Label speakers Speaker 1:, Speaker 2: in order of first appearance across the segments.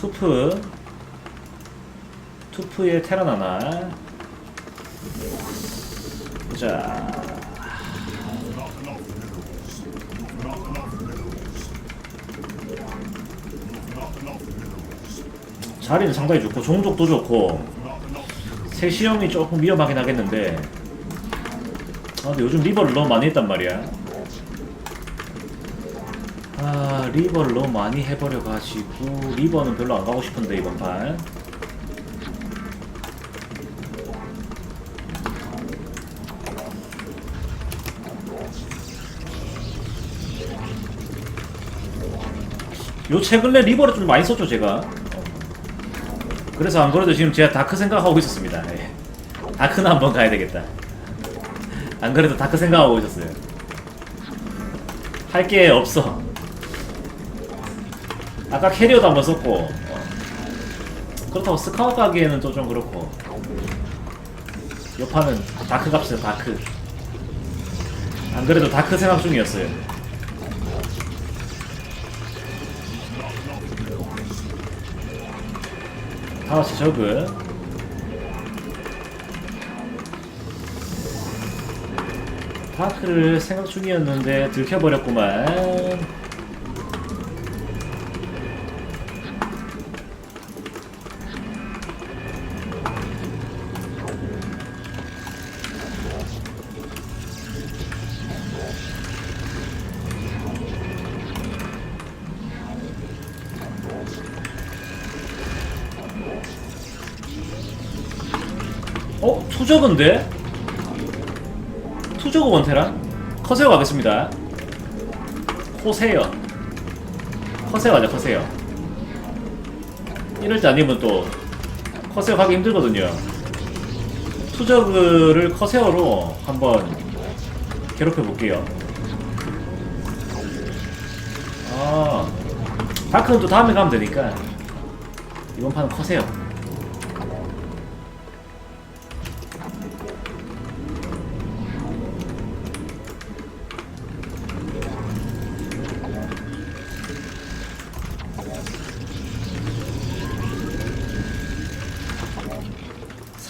Speaker 1: 투프. 투프의 테란 하나. 자. 자리는 상당히 좋고 종족도 좋고 세시형이 조금 위험하긴 하겠는데. 아 근데 요즘 리버를 너무 많이 했단 말이야 아 리버를 너무 많이 해버려가지고 리버는 별로 안 가고 싶은데 이번 판 요 최근에 리버를 좀 많이 썼죠 제가. 그래서 안 그래도 지금 제가 다크 생각하고 있었습니다. 예. 다크는 한번 가야 되겠다. 안 그래도 다크 생각하고 있었어요. 할 게 없어 아까 캐리어도 한번 썼고. 어. 그렇다고 스카웃 가기에는 또 좀 그렇고. 요 판은 다크 값이요 다크. 안 그래도 다크 생각 중이었어요. 다같이 저그. 다크를 생각 중이었는데 들켜버렸구만 어? 투저그인데? 투저그 원테란? 커세어 가겠습니다. 코세어. 커세어 가자 커세어. 이럴 때 아니면 또 커세어 가기 힘들거든요. 투저그를 커세어로 한번 괴롭혀 볼게요. 아 다크는 또 다음에 가면 되니까. 이번 판은 커세요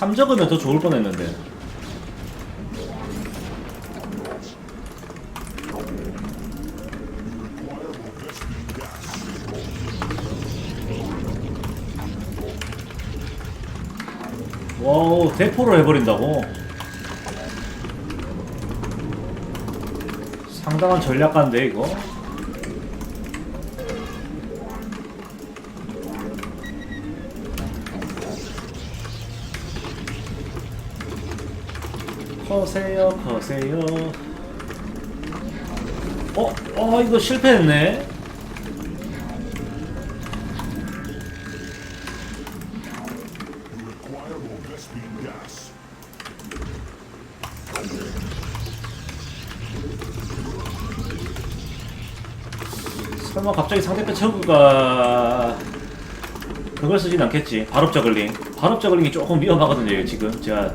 Speaker 1: 삼적으면 더 좋을 뻔했는데. 와우 대포를 해버린다고? 상당한 전략가인데 이거 커세요 커세요 어? 어 이거 실패했네. 설마 갑자기 상대편 저그가 그걸 쓰진 않겠지 발업 저글링 발업 저글링이 조금 위험하거든요 지금 제가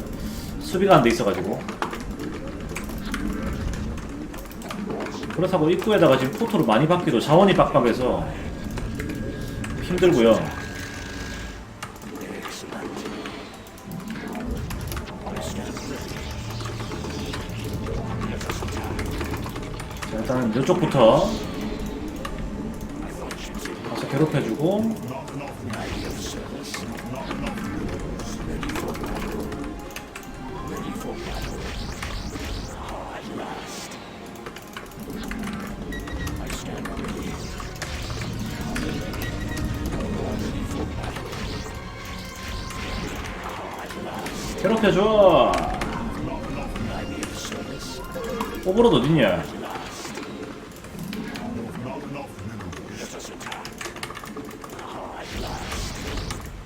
Speaker 1: 수비가 안 돼 있어가지고. 그렇다고 입구에다가 지금 포토를 많이 받기도 자원이 빡빡해서 힘들고요. 자, 일단 이쪽부터 가서 괴롭혀주고 괴롭혀줘. 오버로드 어딨냐?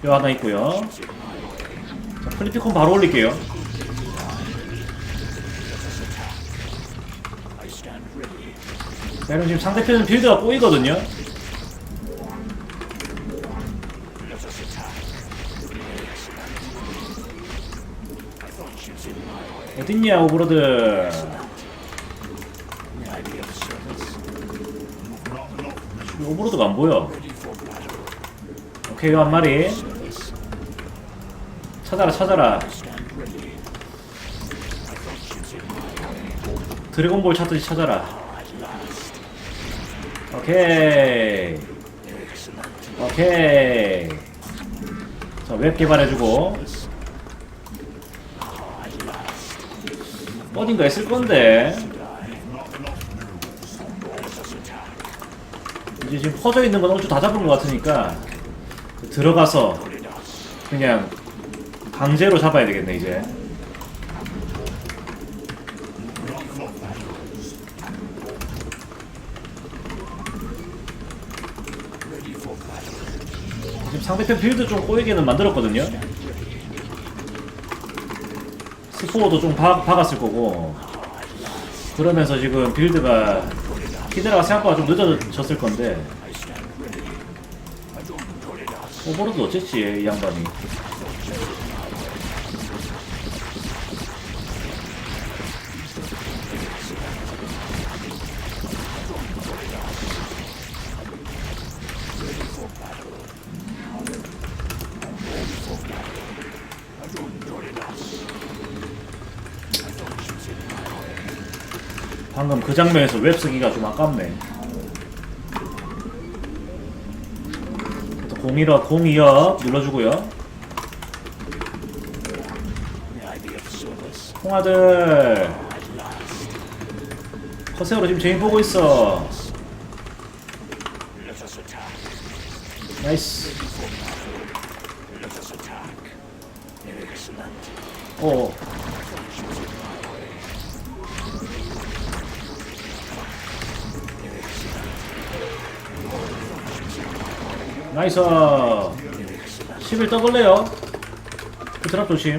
Speaker 1: 요 하나 있고요. 자, 플리피콘 바로 올릴게요 자, 그럼 지금 상대편은 빌드가 꼬이거든요. 어딨냐 오브로드? 오브로드가 안 보여. 오케이 한 마리. 찾아라 찾아라. 드래곤볼 찾듯이 찾아라 오케이. 오케이. 자 웹 개발해주고. 어딘가 있을 건데. 이제 지금 퍼져 있는 건 어쭈 다 잡은 것 같으니까 들어가서 그냥 강제로 잡아야 되겠네 이제 지금 상대편 빌드 좀 꼬이게는 만들었거든요. 스포어도 좀 박, 박았을 거고. 그러면서 지금 빌드가 히드라가 생각보다 좀 늦어졌을 건데. 오버로드 어쨌지 이 양반이 방금 그 장면에서 웹 쓰기가 좀 아깝네. 또 공이라 공이업 눌러주고요. 홍아들 커세어로 지금 제인 보고 있어. 나이스. 나이스. 11 떠볼래요? 그 드랍 조심.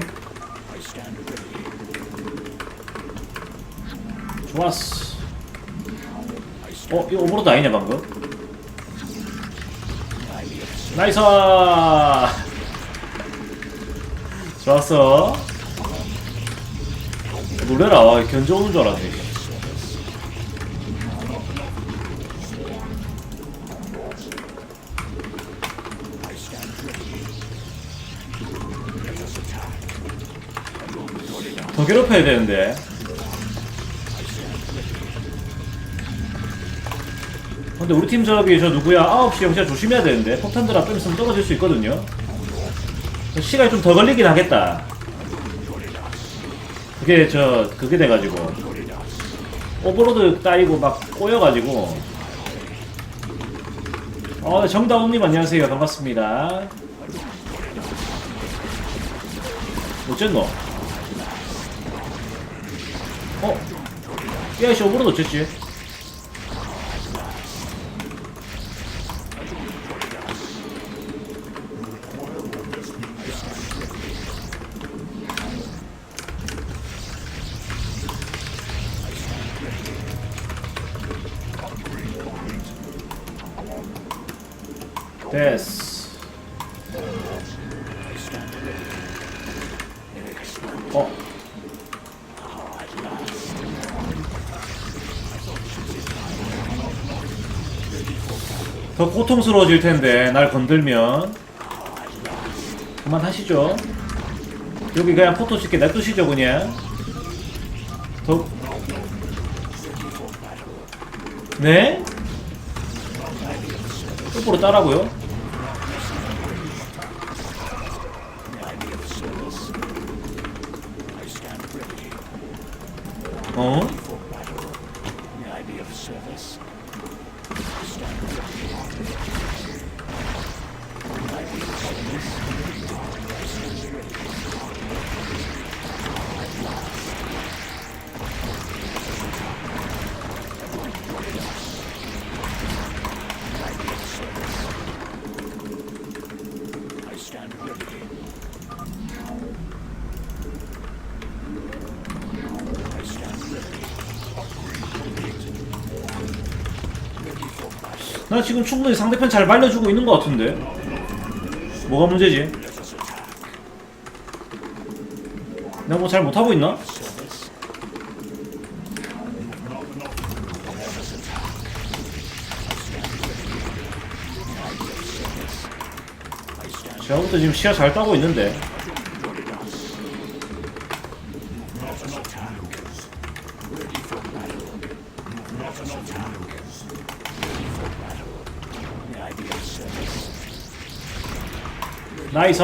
Speaker 1: 좋았어. 어 이거 오버로드 아니냐 방금. 나이스. 좋았어. 놀래라. 견제 오는 줄 알았네 더 괴롭혀야 되는데. 근데 우리 팀 저기 저 누구야? 9시 영시야 조심해야 되는데 폭탄 드랍 좀 있으면 떨어질 수 있거든요. 시간이 좀 더 걸리긴 하겠다. 그게 저 그게 돼가지고 오버로드 따이고 막 꼬여가지고. 어 정다운님 안녕하세요 반갑습니다. 어쨌노? 어? 야, 씨, 오버로드 어쨌지? 더 고통스러워질 텐데 날 건들면 그만하시죠 여기 그냥 포토 찍게 냅두시죠 그냥 더 네? 똑바로 따라고요? 어? 나 지금 충분히 상대편 잘 말려주고 있는 것 같은데 뭐가 문제지? 내가 뭐 잘 못하고 있나? 제가부터 지금 시야 잘 따고 있는데 나이스.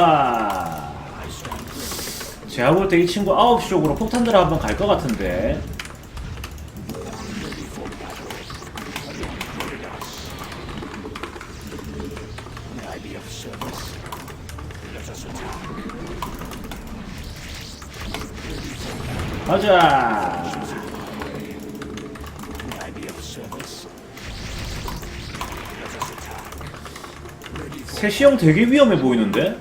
Speaker 1: 제가 볼 때 이 친구 9시 쪽으로 폭탄들 한번 갈 것 같은데. 가자 세시형 되게 위험해 보이는데?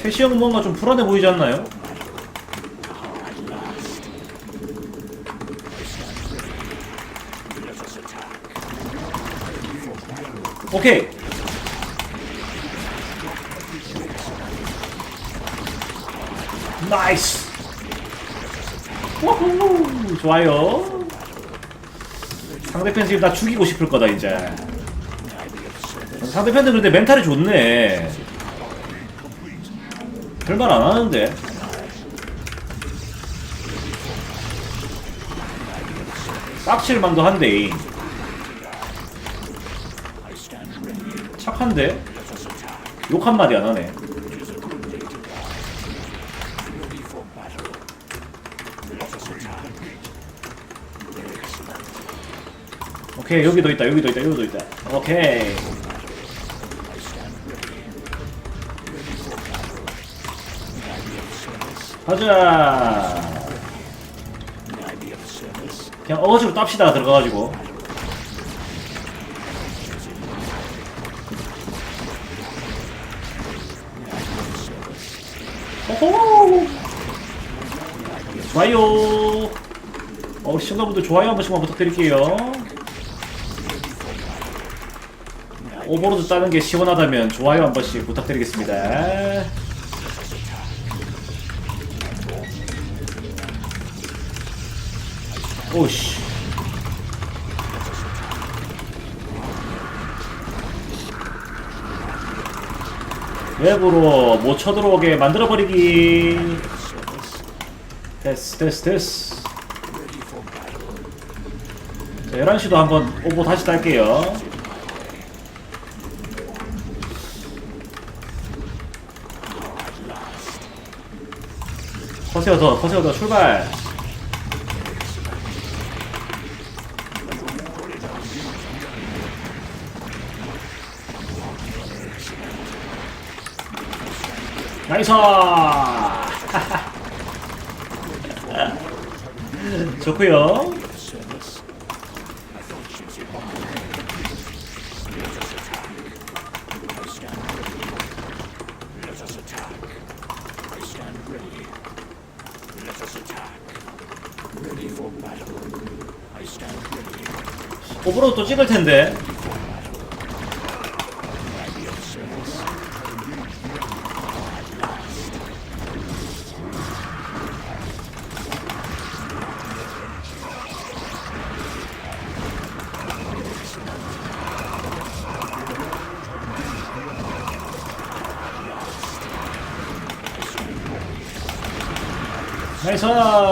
Speaker 1: 세시형은 뭔가 좀 불안해 보이지 않나요? 오케이 나이스 우후 좋아요 상대편 지금 다 죽이고 싶을 거다 이제. 상대편들 근데 멘탈이 좋네. 별말 안 하는데. 빡칠 만도 한데 착한데? 욕 한마디 안 하네 오케이 여기도 있다 여기도 있다 여기도 있다. 오케이. 가자. 그냥 어거지로 땁시다 들어가가지고. 오호! 좋아요. 어 시청자분들 좋아요 한 번씩만 부탁드릴게요 오버로드 따는 게 시원하다면 좋아요 한 번씩 부탁드리겠습니다. 오씨. 외부로 못 쳐들어오게 만들어버리기. 됐어 됐어 자 11시도 한번 오버 다시 딸게요 세어 더 커세어 더 출발. 나이스! 좋구요 또 찍을 텐데 나이스 자,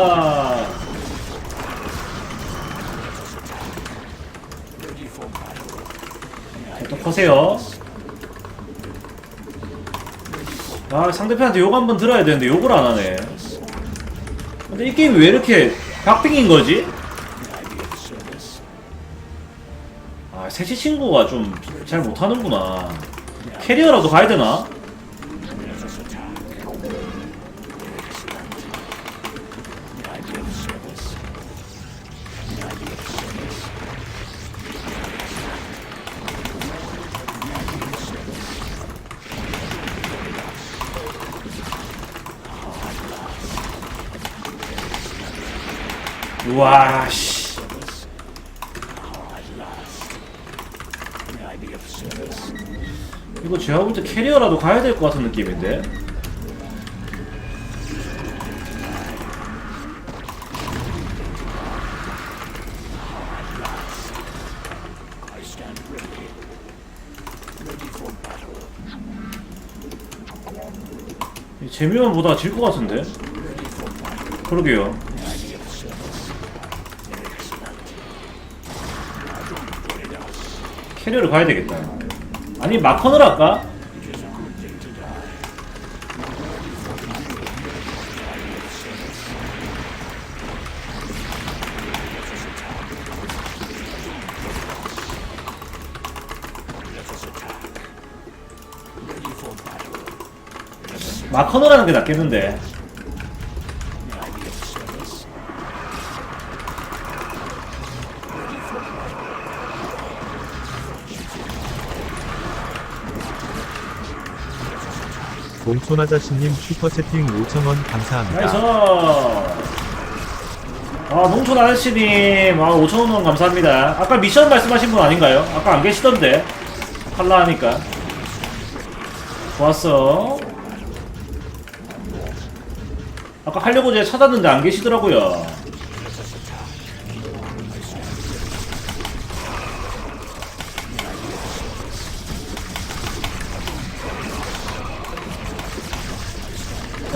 Speaker 1: 또 커세요 아 상대편한테 욕 한번 들어야 되는데 욕을 안 하네 근데 이 게임이 왜 이렇게 박빙인 거지? 아 셋이 친구가 좀 잘 못하는구나 캐리어라도 가야 되나? 와, 씨. 이거 제가 볼 때 캐리어라도 가야 될 것 같은 느낌인데? 재미만 보다 질 것 같은데? 그러게요. 캐리어를 가야 되겠다. 아니, 마커를 할까? 마커너라는 게 낫겠는데.
Speaker 2: 봉촌 아저씨님 슈퍼채팅 5,000원 감사합니다.
Speaker 1: 나이스! 아, 농촌 아저씨님, 아, 5천원 감사합니다. 아까 미션 말씀하신 분 아닌가요? 아까 안 계시던데. 할라 하니까. 좋았어. 아까 하려고 제가 찾았는데 안 계시더라고요.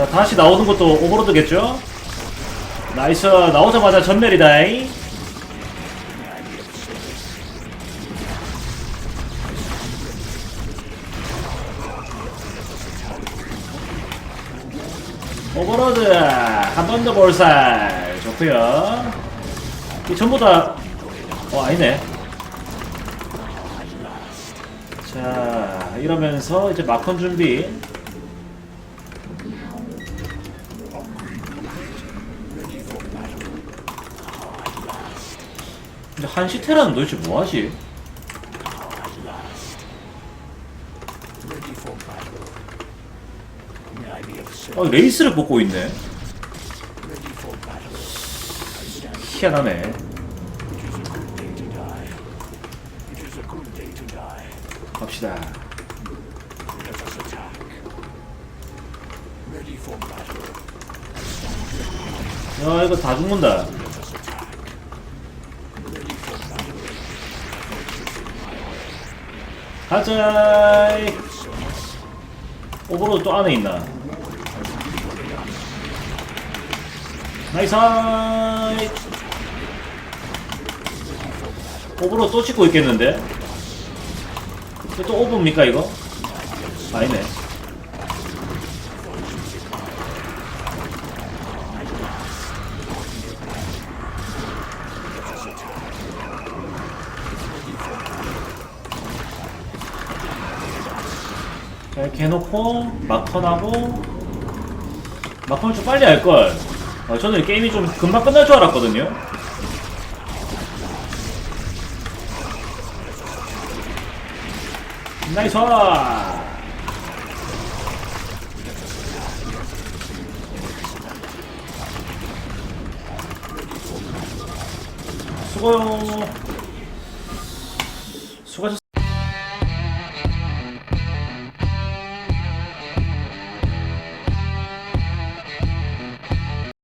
Speaker 1: 자, 다시 나오는 것도 오버로드겠죠? 나이스, 나오자마자 전멸이다잉. 오버로드 한 번 더 볼살 좋고요 이 전부 다 어, 아니네. 자, 이러면서 이제 마컨 준비. 근데 한시 테라는 도대체 뭐하지? 어, 레이스를 뽑고 있네. 희한하네. 갑시다. 야, 이거 다 죽는다. 가자. 오버로드 또 안에 있나? 나이스. 오버로드 또 찍고 있겠는데? 또 오버입니까 이거? 아니네. 이렇게 해놓고 마컨하고 마컨을 좀 빨리 할걸. 아, 저는 이 게임이 좀 금방 끝날 줄 알았거든요. 나이스 수고요